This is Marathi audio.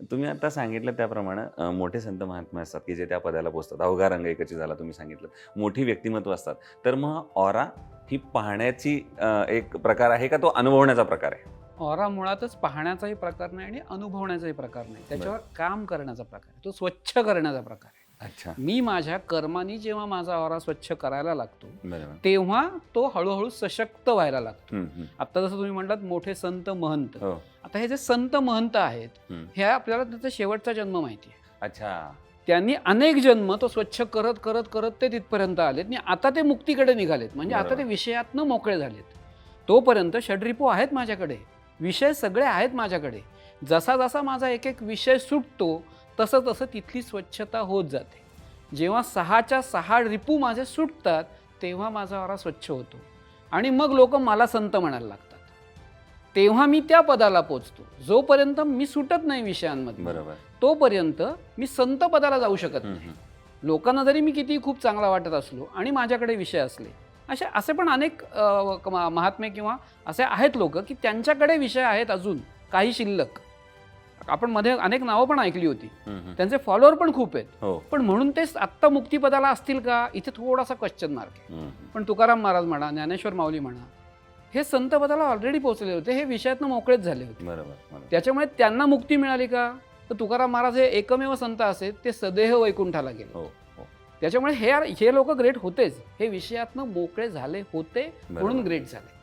तुम्ही आता सांगितलं त्याप्रमाणे मोठे संत महात्मे असतात की जे त्या पदाला पोचतात. अवघा रंग एकची झाला तुम्ही सांगितलं. मोठी व्यक्तिमत्व असतात. तर मग ऑरा ही पाहण्याची एक प्रकार आहे का? तो अनुभवण्याचा प्रकार आहे? ऑरा मुळातच पाहण्याचाही प्रकार नाही आणि अनुभवण्याचाही प्रकार नाही. त्याच्यावर काम करण्याचा प्रकार आहे. तो स्वच्छ करण्याचा प्रकार आहे. अच्छा. मी माझ्या कर्मानी जेव्हा माझा ऑरा स्वच्छ करायला लागतो तेव्हा तो हळूहळू सशक्त व्हायला लागतो. आता जसं तुम्ही म्हणलात मोठे संत महंत. हो. आता हे जे संत महंत आहेत. हे आपल्याला त्याचा शेवटचा जन्म माहिती आहे. अच्छा. त्यांनी अनेक जन्म तो स्वच्छ करत करत करत ते तिथपर्यंत आलेत. आणि आता ते मुक्तीकडे निघालेत. म्हणजे आता. ते विषयातनं मोकळे झालेत. तोपर्यंत षडरिपू आहेत माझ्याकडे. विषय सगळे आहेत माझ्याकडे. जसा जसा माझा एक एक विषय सुटतो तसं तसं तिथली स्वच्छता होत जाते. जेव्हा सहाच्या सहा रिपू माझे सुटतात तेव्हा माझा वारा स्वच्छ होतो. आणि मग लोक मला संत म्हणायला लागतात. तेव्हा मी त्या पदाला पोचतो. जोपर्यंत मी सुटत नाही विषयांमध्ये बरोबर. तोपर्यंत मी संत पदाला जाऊ शकत नाही. लोकांना जरी मी किती खूप चांगला वाटत असलो आणि माझ्याकडे विषय असले असे असे पण अनेक महात्मे किंवा असे आहेत लोक की त्यांच्याकडे विषय आहेत अजून काही शिल्लक. आपण मध्ये अनेक नावं पण ऐकली होती. त्यांचे फॉलोअर पण खूप आहेत. हो. पण म्हणून ते आत्ता मुक्तिपदाला असतील का? इथे थोडासा क्वेश्चन मार्क आहे. पण तुकाराम महाराज म्हणा ज्ञानेश्वर माऊली म्हणा हे संत पदाला ऑलरेडी पोहोचले होते. हे विषयातनं मोकळेच झाले होते. त्याच्यामुळे त्यांना मुक्ती मिळाली का? तर तुकाराम महाराज हे एकमेव संत असे ते सदेह वैकुंठाला गेले. हो हो. त्याच्यामुळे हे हे लोक ग्रेट होतेच. हे विषयातनं मोकळे झाले होते म्हणून. ग्रेट झाले.